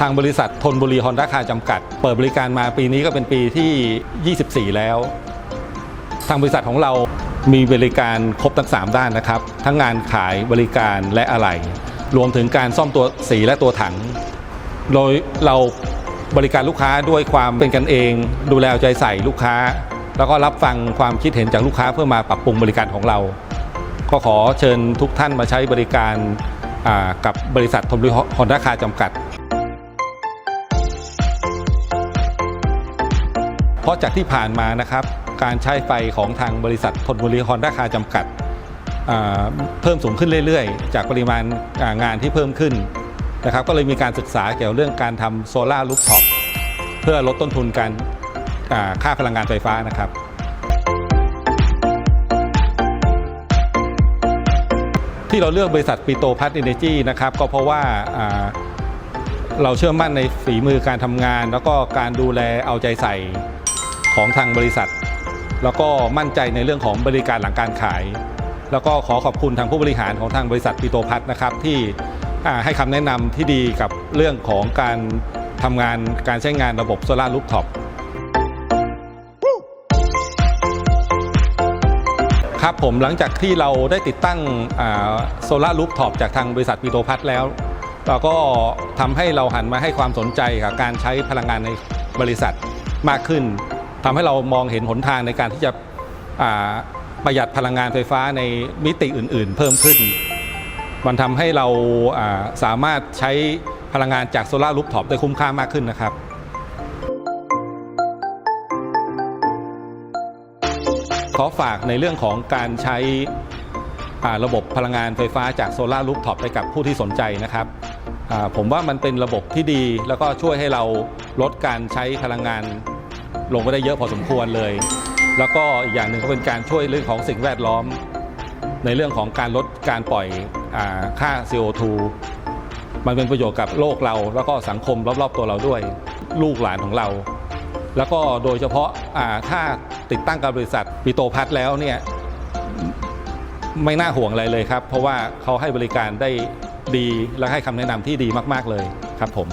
ทางบริษัททนบุรีฮอนด้าคาจำกัด เปิดบริการมาปีนี้ก็เป็นปีที่ 24 แล้ว ทางบริษัทของเรามีบริการครบทั้ง 3 ด้านนะครับ ทั้งงานขายบริการและอะไหล่รวมถึงการซ่อมตัวสีและตัวถัง โดยเราบริการลูกค้าด้วยความเป็นกันเอง ดูแลเอาใจใส่ลูกค้า แล้วก็รับฟังความคิดเห็นจากลูกค้าเพื่อมาปรับปรุงบริการของเรา ก็ขอเชิญทุกท่านมาใช้บริการกับบริษัททมบุรีฮอนด้าคาจำกัด เพราะจากที่ผ่านมานะครับ การใช้ไฟของทางบริษัททนบุรีฮอนด้าคาจำกัด เพิ่มสูงขึ้นเรื่อย ๆ จากปริมาณงานที่เพิ่มขึ้นนะครับ ก็เลยมีการศึกษาเกี่ยวเรื่องการทำโซลารูฟท็อปเพื่อลดต้นทุนการค่าพลังงานไฟฟ้านะครับที่เราเลือกบริษัทปิโตพัทเอเนจีนะครับก็เพราะว่าเราเชื่อมั่นในฝีมือการทำงาน แล้วก็การดูแลเอาใจใส่ ของทางบริษัท แล้วก็มั่นใจในเรื่องของบริการหลังการขาย แล้วก็ขอขอบคุณทางผู้บริหารของทางบริษัทปิโตพัทนะครับที่ให้คำแนะนำที่ดีกับเรื่องของการทำงานการใช้งานระบบโซลารูฟท็อปครับผมหลังจากที่เราได้ติดตั้งโซลารูฟท็อปจากทางบริษัทปิโตพัทแล้ว เราก็ทำให้เราหันมาให้ความสนใจกับการใช้พลังงานในบริษัทมากขึ้น ทำให้เรามองเห็นหนทางในการที่จะประหยัดพลังงานไฟฟ้าในมิติอื่น ๆ เพิ่มขึ้น มันทำให้เราสามารถใช้พลังงานจากโซลารูฟท็อปได้คุ้มค่ามากขึ้นนะครับขอฝากในเรื่องของการใช้ระบบพลังงานไฟฟ้าจากโซลารูฟท็อปไปกับผู้ที่สนใจนะครับผมว่ามันเป็นระบบที่ดีแล้วก็ช่วยให้เราลดการใช้พลังงาน ลงไปได้เยอะพอสมควรเลย แล้วก็อีกอย่างหนึ่งก็เป็นการช่วยเรื่องของสิ่งแวดล้อม ในเรื่องของการลดการปล่อยอค่า CO2 มันเป็นประโยชน์กับโลกเรา แล้วก็สังคมรอบๆตัวเราด้วย ลูกหลานของเรา แล้วก็โดยเฉพาะาถ้าติดตั้งกับบริษัทปิโตพัทแล้วเนี่ยไม่น่าห่วงอะไรเลยครับ เพราะว่าเขาให้บริการได้ดีและให้คำแนะนำที่ดีมาก ๆ เลยครับผม